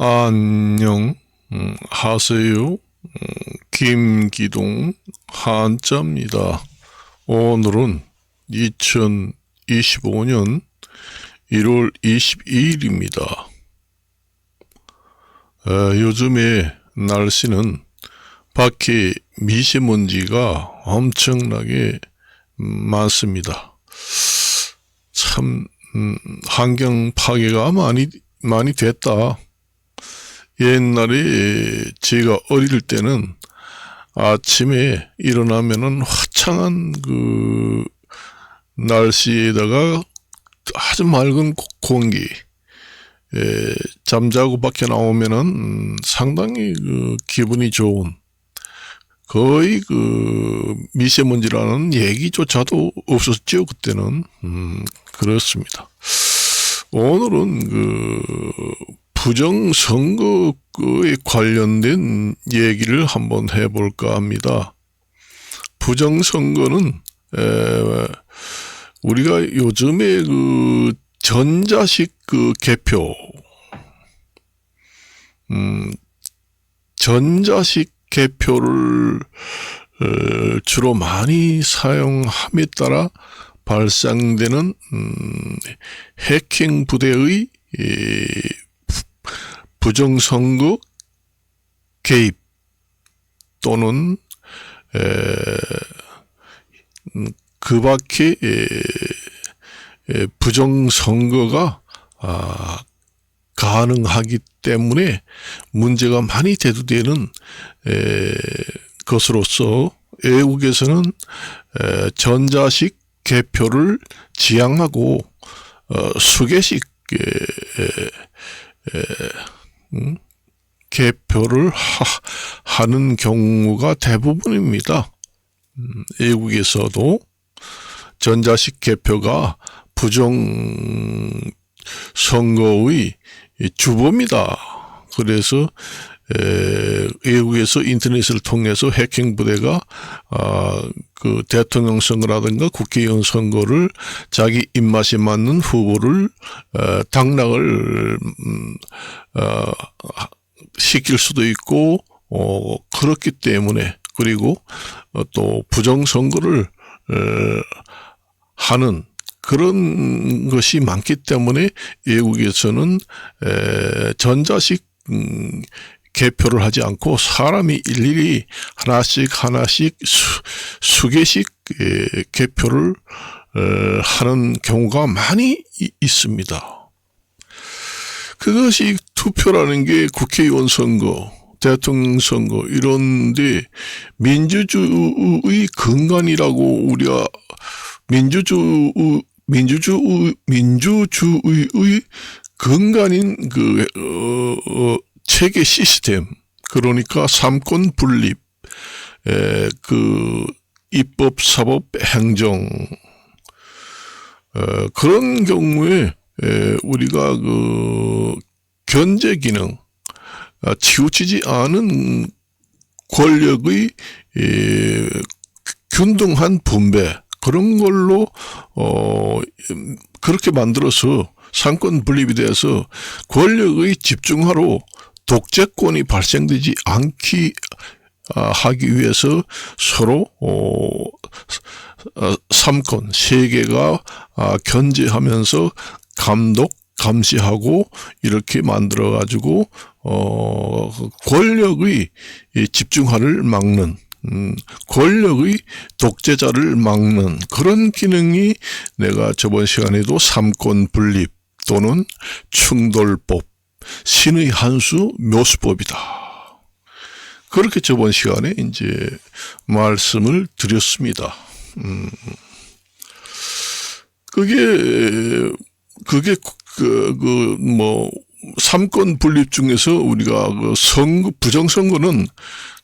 안녕 음, 하세요. 음, 김기동 한자입니다. 오늘은 2025년 1월 22일입니다. 요즘에 날씨는 밖에 미세먼지가 엄청나게 많습니다. 참 음, 환경 파괴가 많이 많이 됐다. 옛날에 제가 어릴 때는 아침에 일어나면은 화창한 그 날씨에다가 아주 맑은 공기, 에, 잠자고 밖에 나오면은 음, 상당히 그 기분이 좋은 거의 그 미세먼지라는 얘기조차도 없었죠 그때는 음, 그렇습니다. 오늘은 그 부정선거에 관련된 얘기를 한번 해볼까 합니다. 부정선거는 에, 우리가 요즘에 그 전자식 그 개표, 음, 전자식 개표를 어, 주로 많이 사용함에 따라 발생되는 음, 해킹 부대의 이, 부정선거 개입 또는 에, 음, 그 밖에 에, 에, 부정선거가 아, 가능하기 때문에 문제가 많이 대두되는 에, 것으로서 외국에서는 에, 전자식 개표를 지향하고 어, 수개식 에, 에, 음, 개표를 하, 는 경우가 대부분입니다. 음, 외국에서도 전자식 개표가 부정 선거의 주범이다. 그래서 에, 외국에서 인터넷을 통해서 해킹 부대가 아, 그 대통령 선거라든가 국회의원 선거를 자기 입맛에 맞는 후보를 어, 당락을 음, 어, 시킬 수도 있고 어, 그렇기 때문에 그리고 어, 또 부정 선거를 어, 하는 그런 것이 많기 때문에 외국에서는 에, 전자식 음, 개표를 하지 않고 사람이 일일이 하나씩 하나씩 수, 수개씩 에, 개표를 에, 하는 경우가 많이 이, 있습니다. 그것이 투표라는 게 국회의원 선거, 대통령 선거 이런데 민주주의 근간이라고 우리가 민주주 민주주 민주주의의 근간인 그 어, 어, 체계 시스템 그러니까 삼권 분립 에, 그 입법 사법 행정 어, 그런 경우에 에, 우리가 그 견제 기능 아, 치우치지 않은 권력의 에, 균등한 분배 그런 걸로 어 그렇게 만들어서 상권 분립이 돼서 권력의 집중화로 독재권이 발생되지 않기 아, 하기 위해서 서로 어, 어, 삼권 세 개가 아, 견제하면서 감독 감시하고 이렇게 만들어 가지고 어 권력의 집중화를 막는 음, 권력의 독재자를 막는 그런 기능이 내가 저번 시간에도 삼권 분립 또는 충돌법, 신의 한수 묘수법이다. 그렇게 저번 시간에 이제 말씀을 드렸습니다. 음, 그게, 그게, 그, 그, 뭐, 삼권 분립 중에서 우리가 그 선거, 부정선거는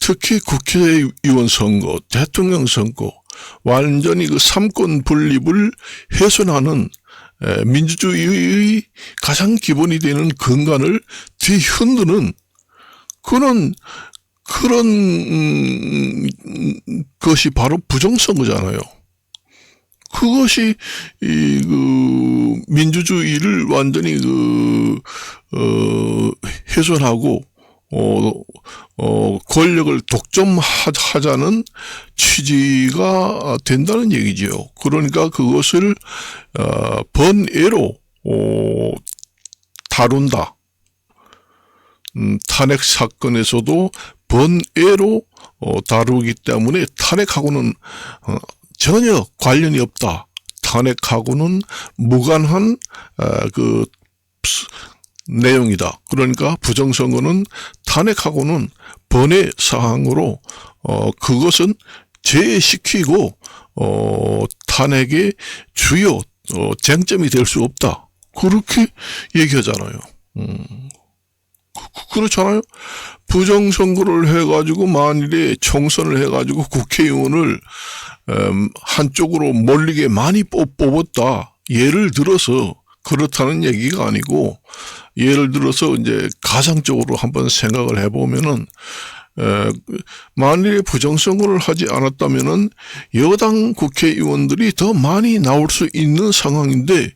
특히 국회의원 선거, 대통령 선거, 완전히 그 삼권 분립을 훼손하는 민주주의의 가장 기본이 되는 근간을 뒤흔드는 그런 그런 음, 것이 바로 부정선거잖아요. 그것이 이 그 민주주의를 완전히 그 어, 훼손하고 어, 어, 권력을 독점하자는 취지가 된다는 얘기지요. 그러니까 그것을 어, 번외로 어, 다룬다. 음, 탄핵 사건에서도 번외로 어, 다루기 때문에 탄핵하고는 어, 전혀 관련이 없다. 탄핵하고는 무관한 어, 그 스- 내용이다. 그러니까 부정선거는 탄핵하고는 번외 사항으로 어 그것은 제시키고 어 탄핵의 주요 어, 쟁점이 될 수 없다. 그렇게 얘기하잖아요. 음. 그- 그렇잖아요. 부정선거를 해가지고 만일에 총선을 해가지고 국회의원을 음, 한쪽으로 몰리게 많이 뽑- 뽑았다. 예를 들어서 그렇다는 얘기가 아니고 예를 들어서 이제 가상적으로 한번 생각을 해보면은 에, 만일에 부정선거를 하지 않았다면은 여당 국회의원들이 더 많이 나올 수 있는 상황인데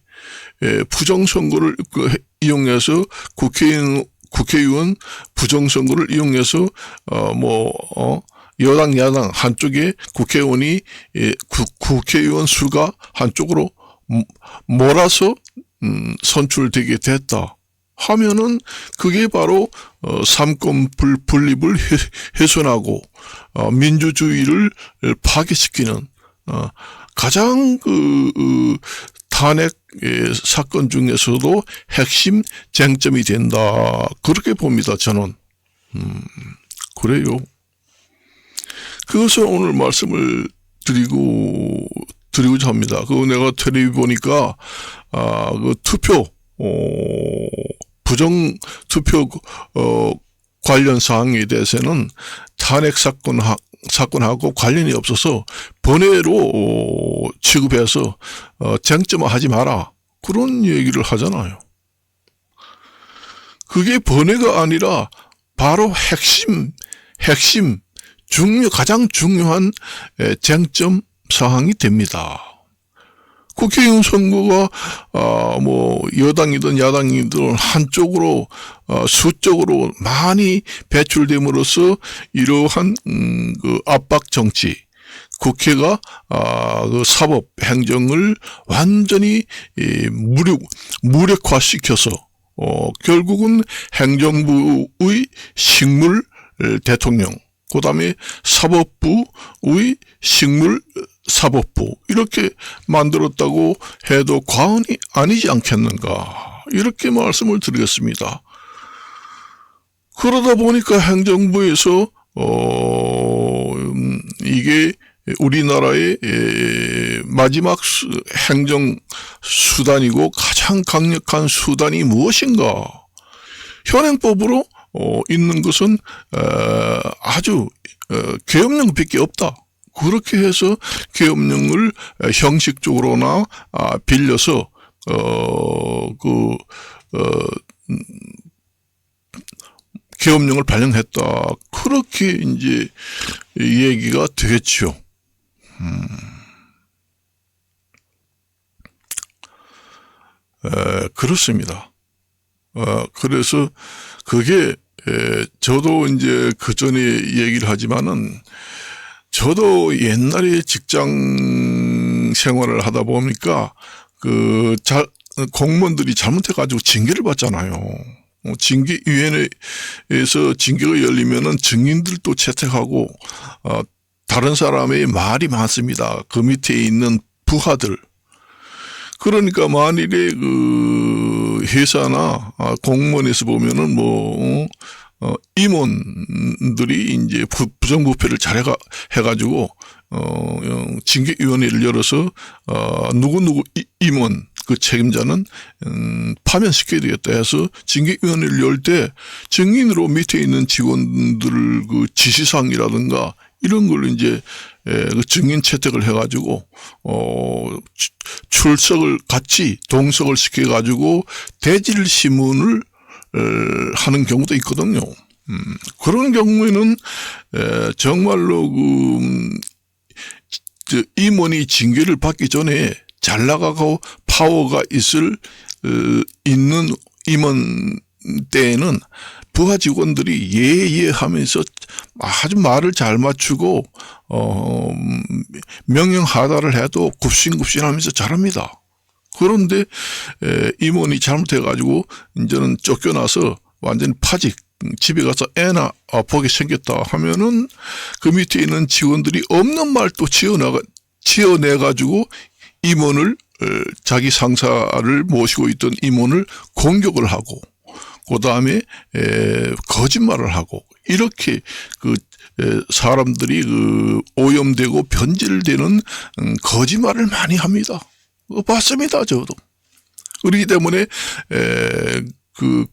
에, 부정선거를 그 해- 이용해서 국회의원 국회의원 부정선거를 이용해서 어뭐 여당 야당 한쪽에 국회의원이 예, 국- 국회의원 수가 한쪽으로 모- 몰아서 음, 선출되게 됐다. 하면은 그게 바로 어, 삼권 불, 분립을 해, 훼손하고 어, 민주주의를 파괴시키는 어, 가장 그 어, 탄핵 의 사건 중에서도 핵심 쟁점이 된다 그렇게 봅니다 저는 음, 그래요. 그것을 오늘 말씀을 드리고 드리고자 합니다. 그 내가 텔레비 보니까 아 그 투표 어 부정 투표 어 관련 사항에 대해서는 탄핵 사건 하, 사건하고 관련이 없어서 번외로 어, 취급해서 어, 쟁점화하지 마라 그런 얘기를 하잖아요. 그게 번외가 아니라 바로 핵심 핵심 중요 가장 중요한 에, 쟁점 사항이 됩니다. 국회의원 선거가 어뭐 여당이든 야당이든 한쪽으로 어 수적으로 많이 배출됨으로써 이러한 음그 압박 정치 국회가 아그 사법 행정을 완전히 이 무력 무력화시켜서 어 결국은 행정부의 식물 대통령 그다음에 사법부의 식물 사법부 이렇게 만들었다고 해도 과언이 아니지 않겠는가 이렇게 말씀을 드리겠습니다. 그러다 보니까 행정부에서 어 음, 이게 우리나라의 에, 마지막 수, 행정 수단이고 가장 강력한 수단이 무엇인가? 현행법으로 어, 있는 것은 어, 아주 어, 계엄령밖에 없다. 그렇게 해서 계엄령을 어, 형식적으로나 아, 빌려서 어그 어, 음, 계엄령을 발령했다. 그렇게 이제 얘기가 되겠죠. 음. 에, 그렇습니다. 어, 그래서 그게 에, 저도 이제 그 전에 얘기를 하지만은 저도 옛날에 직장 생활을 하다 보니까 그 자, 공무원들이 잘못해가지고 징계를 받잖아요. 어, 징계위원회에서 징계가 열리면은 증인들도 채택하고 어, 다른 사람의 말이 많습니다. 그 밑에 있는 부하들. 그러니까 만일에 그 회사나 아, 공무원에서 보면은 뭐 어, 어, 임원들이 이제 부, 부정부패를 잘 해가, 해가지고, 어, 어, 징계위원회를 열어서, 어, 누구 누구 이- 임원, 그 책임자는, 음, 파면시켜야 되겠다 해서 징계위원회를 열 때 증인으로 밑에 있는 직원들 그 지시사항이라든가 이런 걸 이제, 에, 그 증인 채택을 해가지고, 어, 추- 출석을 같이 동석을 시켜가지고 대질 신문을 에, 하는 경우도 있거든요. 음, 그런 경우에는 에, 정말로 그 음, 저 임원이 징계를 받기 전에 잘 나가고 파워가 있을 어, 있는 임원 때에는 부하 직원들이 예예 하면서 아주 말을 잘 맞추고 어 음, 명령 하다를 해도 굽신굽신 하면서 잘합니다. 그런데 에, 임원이 잘못해 가지고 이제는 쫓겨나서 완전히 파직 집에 가서 애나 아프게 생겼다 하면은 그 밑에 있는 직원들이 없는 말 또 지어나가 지어내 가지고 임원을 어, 자기 상사를 모시고 있던 임원을 공격을 하고 그 다음에 거짓말을 하고 이렇게 그 에, 사람들이 그 오염되고 변질되는 음, 거짓말을 많이 합니다. 봤습니다, 저도. 그렇기 때문에 에, 그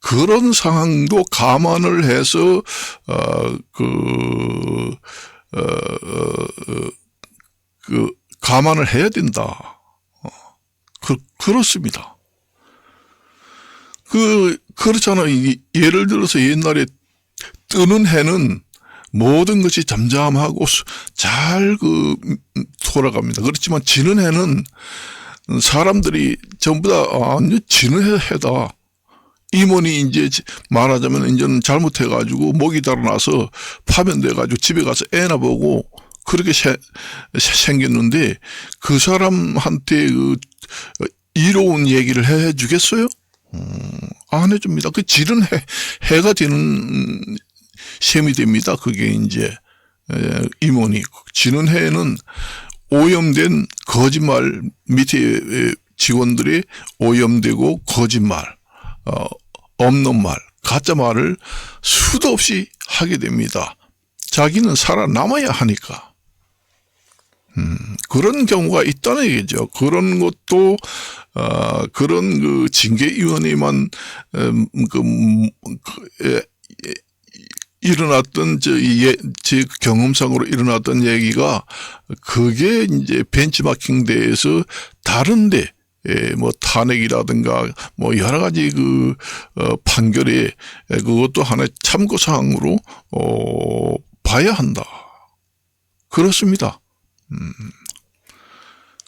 그런 상황도 감안을 해서 어그 어, 어, 그 감안을 해야 된다. 어, 그 그렇습니다. 그 그렇잖아요. 이- 예를 들어서 옛날에 뜨는 해는 모든 것이 잠잠하고 잘 그 돌아갑니다. 그렇지만 지는 해는 사람들이 전부 다 아, 지는 해, 해다. 임원이 이제 지- 말하자면 이제는 잘못해가지고 목이 달아나서 파면돼가지고 집에 가서 애나 보고 그렇게 생겼는데 그 사람한테 그 어, 이로운 얘기를 해 주겠어요? 안 해줍니다. 그 지른 해, 해가 되는 셈이 됩니다. 그게 이제 에, 임원이 지는 해에는 오염된 거짓말 밑에 에, 직원들이 오염되고 거짓말 어, 없는 말 가짜 말을 수도 없이 하게 됩니다. 자기는 살아남아야 하니까. 음, 그런 경우가 있다는 얘기죠. 그런 것도 어, 그런 그 징계위원회만 음, 그, 음, 그 에, 에, 일어났던 저, 예, 제 경험상으로 일어났던 얘기가 그게 이제 벤치마킹 대에서 다른데 예, 뭐 탄핵이라든가 뭐 여러 가지 그 어, 판결에 에, 그것도 하나의 참고 사항으로 어 봐야 한다. 그렇습니다.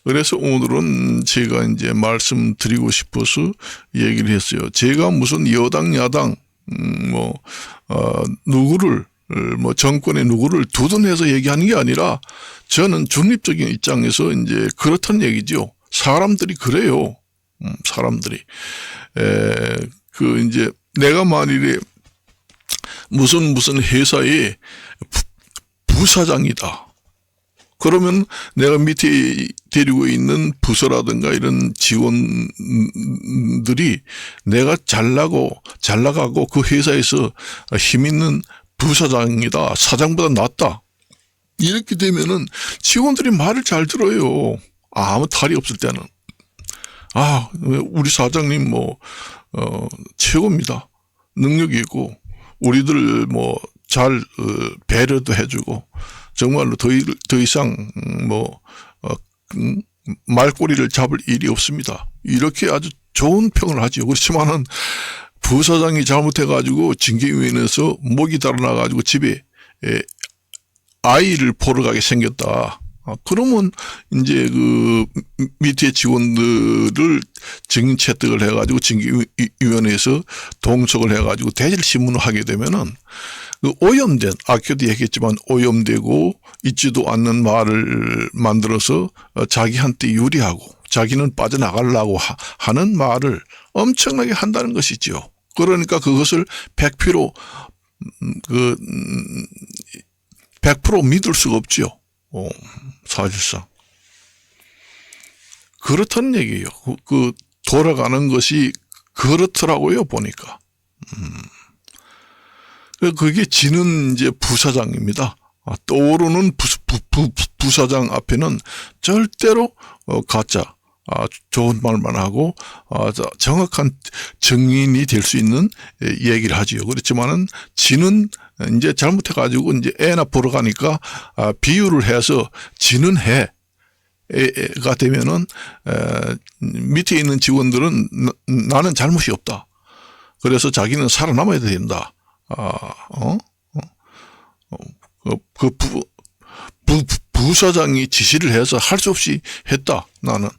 그래서 오늘은 제가 이제 말씀드리고 싶어서 얘기를 했어요. 제가 무슨 여당, 야당, 음, 뭐, 어, 누구를, 어, 뭐, 정권의 누구를 두둔해서 얘기하는 게 아니라 저는 중립적인 입장에서 이제 그렇다는 얘기죠. 사람들이 그래요. 음, 사람들이. 에, 그 이제 내가 만일에 무슨 무슨 회사의 부- 부사장이다. 그러면 내가 밑에 데리고 있는 부서라든가 이런 직원들이 내가 잘나고 잘 나가고 그 회사에서 힘 있는 부사장이다 사장보다 낫다. 이렇게 되면은 직원들이 말을 잘 들어요. 아무 탈이 없을 때는. 아 우리 사장님 뭐 어, 최고입니다. 능력이 있고 우리들 뭐잘 어, 배려도 해주고 정말로 더, 이- 더 이상 음, 뭐 어, 음, 말꼬리를 잡을 일이 없습니다. 이렇게 아주 좋은 평을 하지요. 그렇지만은 부사장이 잘못해가지고 징계위원회에서 목이 달아나가지고 집에 에, 아이를 보러 가게 생겼다. 아, 그러면 이제 그 밑에 직원들을 증인 채택을 해가지고 징계위원회에서 동석을 해가지고 대질 신문을 하게 되면은 그 오염된 아까도 얘기했지만 오염되고 있지도 않는 말을 만들어서 어, 자기한테 유리하고 자기는 빠져나가려고 하- 하는 말을 엄청나게 한다는 것이죠. 그러니까 그것을 100% 음, 그, 음, 100% 믿을 수가 없죠. 어, 사실상. 그렇다는 얘기예요. 그, 그 돌아가는 것이 그렇더라고요, 보니까. 그- 그게 지는 이제 부사장입니다. 아, 떠오르는 부, 부, 부, 부사장 앞에는 절대로 어, 가짜, 아, 좋은 말만 하고 아, 자, 정확한 증인이 될 수 있는 예, 얘기를 하지요. 그렇지만은 지는 이제 잘못해가지고 이제 애나 보러 가니까 아, 비유를 해서 지는 해. 가 되면은 에, 밑에 있는 직원들은 나, 나는 잘못이 없다. 그래서 자기는 살아남아야 된다. 아, 어? 어? 어, 그, 그 부, 부, 부사장이 지시를 해서 할 수 없이 했다, 나는.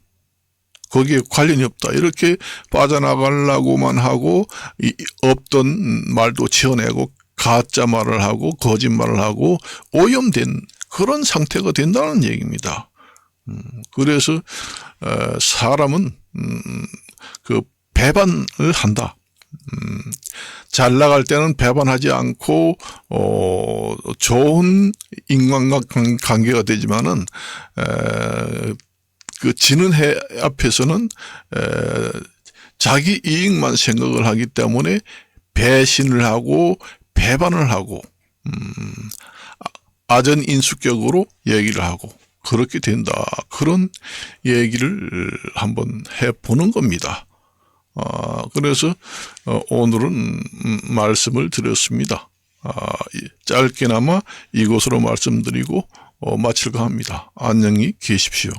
거기에 관련이 없다. 이렇게 빠져나가려고만 하고 이 없던 말도 지어내고 가짜 말을 하고 거짓말을 하고 오염된 그런 상태가 된다는 얘기입니다. 음, 그래서 어, 사람은 음, 그 배반을 한다. 음, 잘 나갈 때는 배반하지 않고 어 좋은 인간관계가 되지만은 에, 그 지는 해 앞에서는 에, 자기 이익만 생각을 하기 때문에 배신을 하고 배반을 하고 음, 아- 아전 인수격으로 얘기를 하고 그렇게 된다 그런 얘기를 한번 해 보는 겁니다. 아, 그래서 어, 오늘은 음, 말씀을 드렸습니다. 아, 이- 짧게나마 이것으로 말씀드리고 어, 마칠까 합니다. 안녕히 계십시오.